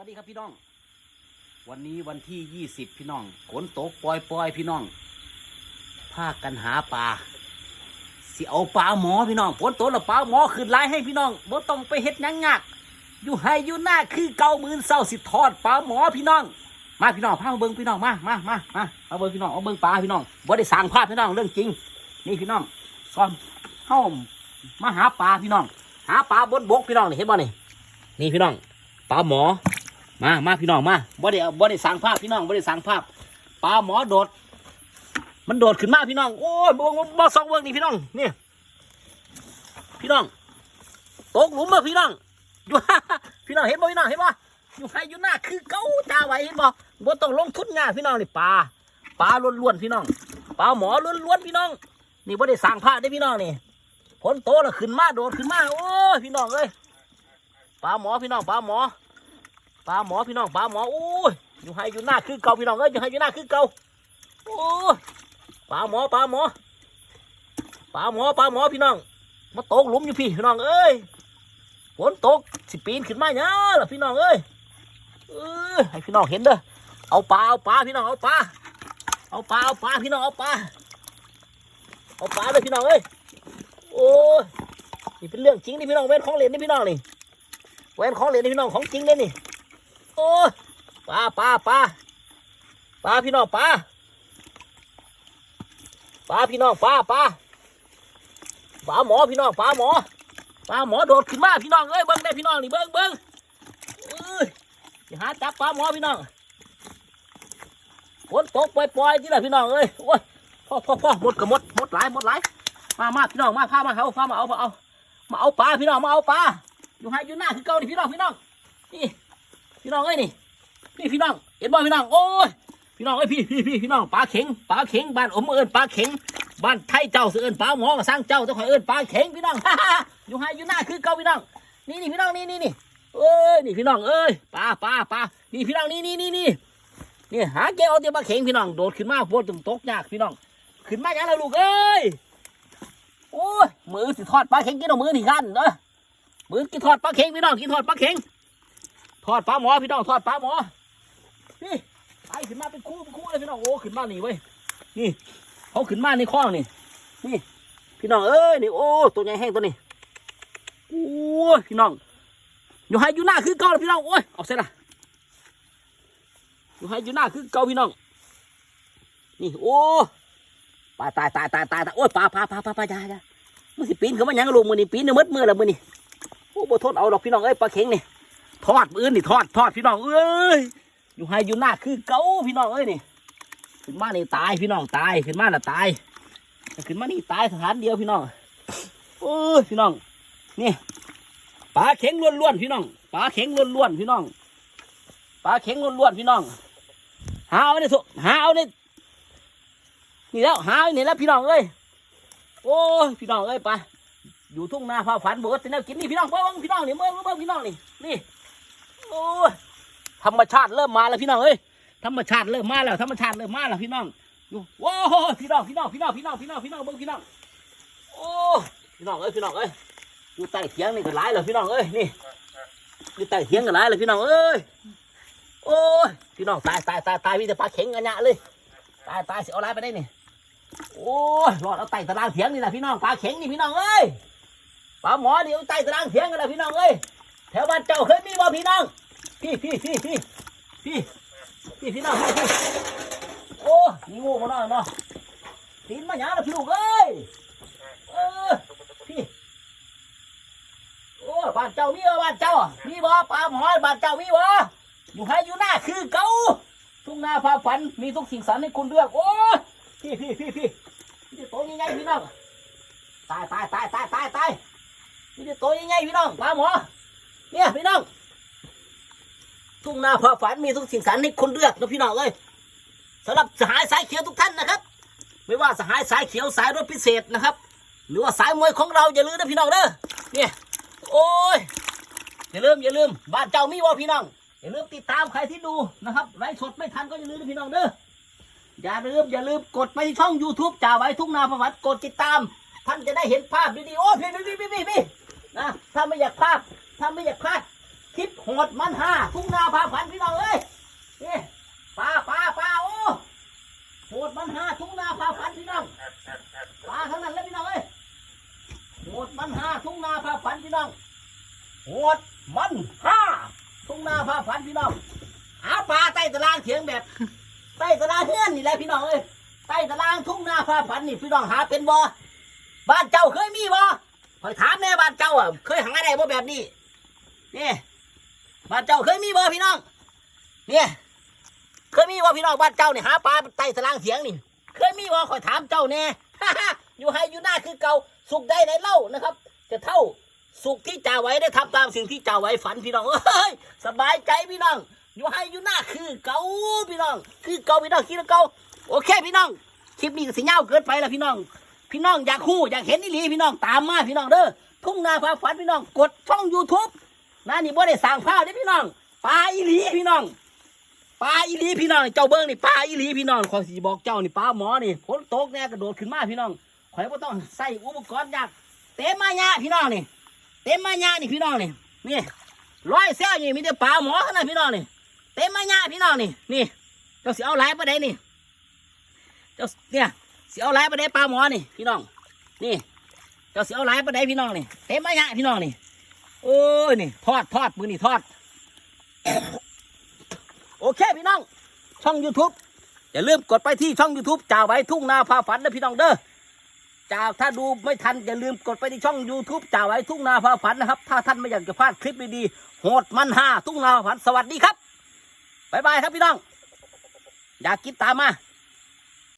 วัสดีครับพี่น้อง วันนี้วันที่ยี่สิบพี่น้องฝนตกปล่อยปล่อยพี่น้องพากันหาปลาสิเอาปลาหมอพี่น้องฝนตกแล้วปลาหมอขึ้นไล่ให้พี่น้องบ่ต้องไปเฮ็ดยังยากอยู่ให้อยู่หน้าคือเก่ามือนเศร้าสิทอดปลาหมอพี่น้อง มาพี่น้องพามาเบิ่งพี่น้องมามามามาเอาเบิ่งพี่น้องเอาเบิ่งปลาพี่น้องบ่ได้สั่งภาพพี่น้องเรื่องจริง นี่พี่น้องซ้อมเฮามาหาปลาพี่น้อง หาปลาบนบกพี่น้องเห็นบ่นี่นี่พี่น้องปลาหมอ มามาพี่น้องมาบ่ได้อาบ่ได้สั่งภาพพี่น้องบ่ได้สั่งภาพปลาหมอโดด มันโดดขึ้นมาพี่น้องโอ้ยบ่บ่บ่สองเวิร์กนี่พี่น้องนี่พี่น้องตกหลุมมาพี่น้องอยู่พี่น้องเห็นบ่พี่น้องเห็นบ่อยู่ให้อยู่หน้าคือเก้าตาไว้เห็นบ่บ่ต้องลงทุนงานพี่น้องนี่ปลาปลาล้วนๆพี่น้องปลาหมอล้วนๆพี่น้อง นี่บ่ได้สั่งภาพได้พี่น้องนี่ผลโตแล้วขึ้นมาโดดขึ้นมาโอ้ยพี่น้องเอ้ยปลาหมอพี่น้องปลาหมอ ปลาหมอพี่น้องปลาหมอโอ้ยอยู่ให้อยู่หน้าคือเก่าพี่น้องเอ้ยอยู่ให้อยู่หน้าคือเก่าโอ้ยปลาหมอปลาหมอปลาหมอปลาหมอพี่น้อง มาตกหลุมอยู่พี่พี่น้องเอ้ยฝนตกสิปีนขึ้นมาเนี่ยล่ะพี่น้องเอ้ยเออให้พี่น้องเห็นเด้อเอาปลาเอาปลาพี่น้องเอาปลาเอาปลาเอาปลาพี่น้องเอาปลาเอาปลาเลยพี่น้องเอ้ยโอ้ยนี่เป็นเรื่องจริงนี่พี่น้องเว้นของเล่นนี่พี่น้องนี่แหวนของเหรียญนี่พี่น้องของจริงเลยนี่ โอ้ยปลาปลาปลาปลาพี่น้องปลาปลาพี่น้องปลาปลาปลาหมอพี่น้องปลาหมอปลาหมอโดดขึ้นมาพี่น้องเอ้ยเบิ้งได้พี่น้องนี่เบิ้งเบิ้งเอ้ยหาจับปลาหมอพี่น้องฝนตกปล่อยๆที่ละพี่น้องเอ้ยโอ้ยพ่อพ่อพ่อหมดกับหมดหมดหลายหมดหลายมามาพี่น้องมาพามาเขาพามาเอามาเอามาเอาปลาพี่น้องมาเอาปลาอยู่ให้อยู่หน้าคือเก่านี่พี่น้องพี่น้องนี่ พี่น้องเอ้ยนี่นี่พี่น้องเห็นบ่พี่น้องโอ้ยพี่น้องเอ้ยพี่พี่พี่พี่น้องปลาเข็งปลาเข็งบ้านอมเอิญปลาเข็งบ้านไทยเจ้าเสือเอิญปลาหมอมาสร้างเจ้าเจ้าขอยเอิญปลาเข็งพี่น้องอยู่ให้อยู่หน้าคือเก่าพี่น้องนี่นี่พี่น้องนี่นี่นี่เอ้ยนี่พี่น้องเอ้ยปลาปลาปลานี่พี่น้องนี่นี่นี่นี่นี่หาแกเอาเดี๋ยวปลาเข็งพี่น้องโดดขึ้นมาโพดจนตกยากพี่น้องขึ้นมาอย่างไรลูกเอ้ยโอ้ยมือสิทอดปลาเข็งกินเอามือนี่กันเนาะมือกินทอดปลาเข็งพี่น้องกินทอดปลาเข็ง ทอดปลาหมอพี่น้องทอดปลาหมอนี่ไปขึ้นมาเป็นคู่เป็นคู่เลยพี่น้องโอ้ขึ้นมานี่เว้ยนี่เขาขึ้นมาในคลองนี่นี่ พี่น้องเอ้ยนี่โอ้ตัวใหญ่แห้งตัวนี้โอ้พี่น้องอยู่ให้อยู่หน้าคือเก่าเลยพี่น้องโอ้ยเอาเสร็จละอยู่ให้อยู่หน้าคือเก่าพี่น้องนี่โอ้ปลาตายตายตายตายตายโอ้ยปลาปลาปลาปลาปลาอยาอยามันสิปีนเขามาหยังลูกมือนี่ปีนเนี่ยมืดมือแล้วมือนี่โอ้บ่ทนเอาดอกพี่น้องเอ้ยปลาเข็งนี่ ทอดมือนี่ทอดทอดพี่น้องเอ้ยอยู่ให้อยู่หน้าคือเก้าพี่น้องเอ้ยนี่ขึ้นมานี่ตายพี่น้องตายขึ้นมาน่ะตายขึ้นมานี่ตายสถานเดียวพี่น้องโอ้ยพี่น้องนี่ปลาเข็งล้วนๆพี่น้องปลาเข็งล้วนๆพี่น้องปลาเข็งล้วนๆพี่น้องหาเอาเนี่ยหาเอาเนี่ยนี่แล้วหาเอาเนี่ยแล้วพี่น้องเอ้ยโอ้พี่น้องเอ้ยไปอยู่ทุ่งนาฟ้าฝันบิดแต่แนวกินนี่พี่น้องเบิ้งพี่น้องนี่เบิ้งเบิ้งพี่น้องนี่นี่ โอ้ยธรรมชาติเริ่มมาแล้วพี่น้องเอ้ยธรรมชาติเริ่มมาแล้วธรรมชาติเริ่มมาแล้วพี่น้องดูโอ้โหพี่น้องพี่น้องพี่น้องพี่น้องพี่น้องพี่น้องเบิ้งพี่น้องโอ้พี่น้องเอ้ยพี่น้องเอ้ยอยู่ใต้เถียงนี่ก็หลายแล้วพี่น้องเอ้ยนี่อยู่ใต้เถียงก็หลายแล้วพี่น้องเอ้ยโอ้ยพี่น้องตายตายตายตายมีแต่ปลาเข็งอันยะเลยตายตายสิเอาอะไรไปได้นี่โอ้ยรอดเอาไต่ตารางเถียงนี่นะพี่น้องปลาเข็งนี่พี่น้องเอ้ยปลาหมอเดี๋ยวใต้ตารางเถียงกันนะพี่น้องเอ้ย แถวบ้านเจ้าเคยมีบ่พี่น้อง พี่พี่พี่พี่พี่พี่พี่น้องพี่พี่โอ้นี่งูมาน่อยเนาะตีนมาหยาละพี่ลูกเอ้ยเออพี่โอ้บ้านเจ้ามีบ่บ้านเจ้า มีบ่ปลาหมอบ้านเจ้ามีบ่อยู่ให้อยู่หน้าคือเก่าทุ่งนาฟ้าฝันมีทุกสิ่งสรรให้คุณเลือก โอ้พี่พี่พี่พี่พี่โตยังไงพี่น้องตายตายตายตายตายตายนี่จะตัวยังไงพี่น้องปลาหมอ เนี่ยพี่น้องทุ่งนาพอฝันมีทุกสิ่งสารให้คนเลือกนะพี่น้องเอ้ยสำหรับสหายสายเขียวทุกท่านนะครับ ไม่ว่าสหายสายเขียวสายรถพิเศษนะครับ หรือว่าสายมวยของเราอย่าลืมนะพี่น้องเด้อเนี่ยโอ้ยอย่าลืมอย่าลืมบ้านเจ้ามีวะพี่น้องอย่าลืมติดตามใครที่ดูนะครับไลฟ์สดไม่ทันก็อย่าลืมนะพี่น้องเด้ออย่าลืมอย่าลืมกดไปที่ช่อง YouTube จ่าไว้ทุ่งนาประวัติกดติดตาม ท่านจะได้เห็นภาพดีๆโอ้พี่พี่พี่พี่พี่นะถ้าไม่อยากพลาด ถ้าไม่อยากพลาดคลิปโหดมันห้าทุ่งนาพาฝันพี่น้องเอ้ยนี่ปลาปลาปลาโอ้โหดมันห้าทุ่งนาพาฝันพี่น้องปลาทั้งนั้นเลยพี่น้องเอ้ยโหดมันห้าทุ่งนาพาฝันพี่น้องโหดมันห้าทุ่งนาพาฝันพี่น้องหาปลาใต้ตารางเถียงแบบใต้ตารางเฮือนนี่แหละพี่น้องเอ้ยใต้ตารางทุ่งนาพาฝันนี่พี่น้องหาเป็นบ่บ้านเจ้าเคยมีบ่คอยถามแม่บ้านเจ้าอะเคยหาได้บ่แบบนี้ นี่บ้านเจ้าเคยมีบ่พี่น้องเนี่ยเคยมีบ่พี่น้องบ้านเจ้าเนี่ยหาปลาใต้ตารางเถียงนี่ เคยมีบ่คอยถามเจ้าแน่อยู่ให้อยู่หน้าคือเก่าสุขได้ในเล่านะครับ จะเท่าสุขที่จ่าไว้ได้ทำตามสิ่งที่จ่าไว้ฝันพี่น้องเอ้ยสบายใจพี่น้อง อยู่ให้อยู่หน้าคือเก่าพี่น้อง คือเก่าพี่น้องคิดเก่าโอเคพี่น้องคลิปนี้ก็สิยาเกินไปแล้วพี่น้อง พี่น้องอยากคู่อยากเห็นนี่ลีพี่น้องตามมาพี่น้องเด้อทุ่งนาฟ้าฝันพี่น้องกดช่อง YouTube นะนี่บ่ได้สั่งผ้าเด้พี่น้องปลาอีหลีพี่น้องปลาอีหลีพี่น้องเจ้าเบิ้งนี่ปลาอีหลีพี่น้องขอยสิบอกเจ้านี่ปลาหมอนี่ฝนตกแน่กระโดดขึ้นมาพี่น้องข่อยบ่ต้องใส่อุปกรณ์ยากเต็มมายาพี่น้องนี่ เต็มมายานี่พี่น้องนี่นี่ร้อยแซวนี่มีแต่ปลาหมอขนาดพี่น้องนี่เต็มมายาพี่น้องนี่นี่ เจ้าสิเอาหลายประเด็นนี่ เจ้าเนี่ยสิเอาหลายประเด็นปลาหมอนี่พี่น้อง นี่ เจ้าสิเอาหลายประเด็นพี่น้องนี่เต็มมายาพี่น้องนี่ โอ้ยนี่ทอดทอดมือนี่ทอด โอเคพี่น้อง ช่อง YouTube อย่าลืมกดไปที่ช่อง YouTube จ่าไว้ทุ่งนาพาฝันนะพี่น้องเด้อจากถ้าดูไม่ทันอย่าลืมกดไปที่ช่อง YouTube จ่าไว้ทุ่งนาพาฝันนะครับ ถ้าท่านไม่อยากจะพลาดคลิปดีๆโหดมันหาทุ่งนาพาฝันสวัสดีครับบ๊ายบายครับพี่น้อง อยากกินตามมา